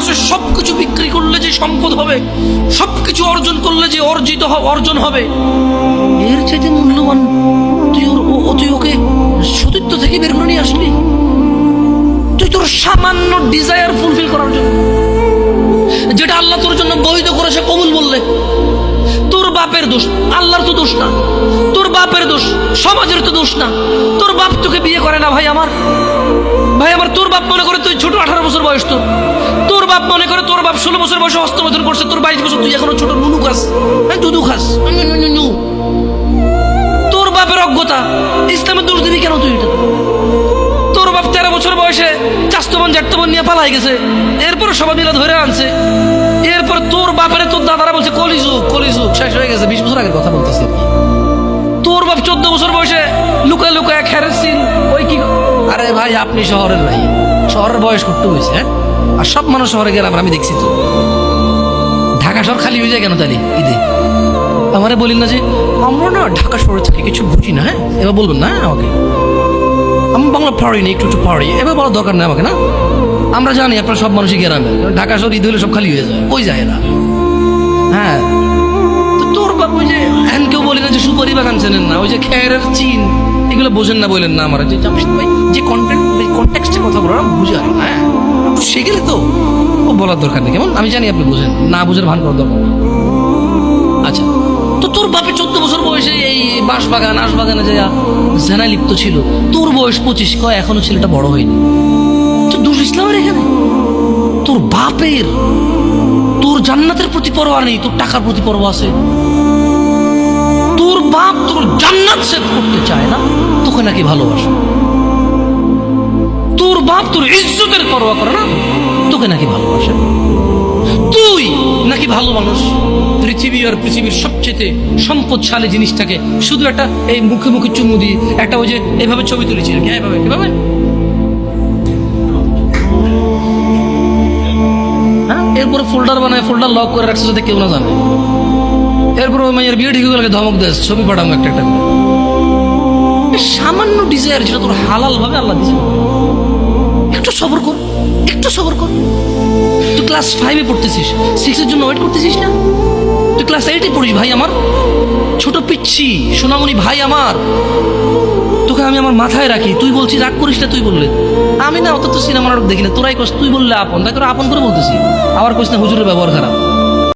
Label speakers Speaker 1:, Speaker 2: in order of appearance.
Speaker 1: আছে সব কিছু বিক্রি করলে যে সম্পদ হবে সব কিছু অর্জন করলে যে অর্জিত অর্জন হবে, এর চাইতে মূল্যবান তুই ওর তুই ওকে থেকে বের করে নিয়ে আসলি? তুই তোর সামান্য ডিজায়ার ফুলফিল করার জন্য, যেটা আল্লাহ তোর জন্য বৈধ করেছে কবুল বললে, তোর বাপের দোষ, আল্লাহর তো দোষ না, তোর বাপের দোষ, সমাজের তো দোষ না, তোর বাপ তোকে বিয়ে করে না ভাই আমার ভাই আমার তোর বাপ মনে করে তুই ছোট আঠারো বছর বয়স তোর। বাপ মনে করে তোর বাপ ষোলো বছর বয়সে হস্তমোধন করছে তোর বাইশ বছর তুই এখনও ছোট নুনু খাস। দুধু খাস। তোর বাপের অজ্ঞতা ইসলামের দোষ দিবি কেন তুই এটা? তোর বাপ তেরো বছর বয়সে চাস্তবন জাটতবন নিয়ে পালাই গেছে এরপরে সবাই মিলে ধরে আনছে। এরপর তোর বাপের তোর দাদারা বলছে কলিযুগ কলিযুগ শেষ হয়ে গেছে বিশ বছর আগের কথা বলতেছি তোর বাপ চোদ্দ বছর বয়সে লুকায় লুকায় খেরেছিন ওই কি আরে ভাই আপনি শহরের ভাই। শহরের বয়স করতে হয়েছে হ্যাঁ? আর সব মানুষ শহরে গেলাম আমি দেখছি তো। ঢাকা শহর খালি হয়ে যায় কেন তাহলে? ঈদে আমারে বলিন না যে, আমরা না ঢাকা শহরে থেকে কিছু বুঝি না হ্যাঁ? এবার বলবেন না আমাকে? আমি বাংলা পারি না, একটু একটু পারি এবার বলার দরকার নেই আমাকে, না? আমরা জানি আপনার সব মানুষই গ্রামের। ঢাকা শহর, ঈদ হলে সব খালি হয়ে যায়। ওই যায় না হ্যাঁ? তো তোর বাপ ওই যে হ্যান কেউ বলি না যে, সুপারি বাগান চেনেন না? ওই যে খেয়ারের চিন। এগুলো বোঝেন না বললেন না আমার। যে জামশেদ ভাই যে কন্টেন্ট কন্টেক্সটে কথা বলার বুঝে আর হ্যাঁ? একটু শিখেলে তো ও বলার দরকার নেই। কেমন? আমি জানি আপনি বোঝেন, না বুঝের ভান করার দরকার আচ্ছা তো তোর বাপে চোদ্দ বছর বয়সে এই বাঁশ বাগান আশ বাগানে যা জেনা লিপ্ত ছিল, তোর বয়স পঁচিশ, কয়? এখনও ছেলেটা বড় হয়নি। তো দোষ ইসলামের এখানে? তোর বাপের, তোর জান্নাতের প্রতি পরোয়া নেই, তোর টাকার প্রতি পরোয়া আছে। জান্নাত সেট করতে চায় না তোকে নাকি ভালোবাসে। তোর বাপ তোর ইজ্জতের পরোয়া করে না তোকে নাকি ভালোবাসে। তুই নাকি ভালো মানুষ। পৃথিবী আর পৃথিবীর সবচেয়ে সম্পদশালী জিনিসটাকে শুধু একটা এই মুখে মুখে চুমু দিয়ে একটা ওই যে এইভাবে ছবি তুলেছি আর কি, এইভাবে এভাবে। হ্যাঁ এরপরে ফোল্ডার বানায় ফোল্ডার লক করে রাখছে যাতে কেউ না জানে। এরপর ওই মাইয়ের বিয়ে ঠিক হয়ে ধমক দেয় ছবি পাঠাবো একটা একটা সামান্য ডিজায়ার যেটা তোর হালাল ভাবে আল্লাহ দিয়েছে। একটু সবর কর, একটু সবর কর। তুই ক্লাস ফাইভে পড়তেছিস সিক্সের জন্য ওয়েট করতেছিস না? তুই ক্লাস এইটে পড়িস, ভাই আমার। ছোট পিচ্ছি, সোনামণি ভাই আমার। তোকে আমি আমার মাথায় রাখি, তুই বলছিস, রাগ করিস না, তুই বললে। আমি না, অত তো সিনেমা নাটক দেখি না, তোরাই কস, তুই বললে আপন। তাই তোরা আপন করে বলতেছি। আবার কইস না, হুজুরের ব্যবহার খারাপ।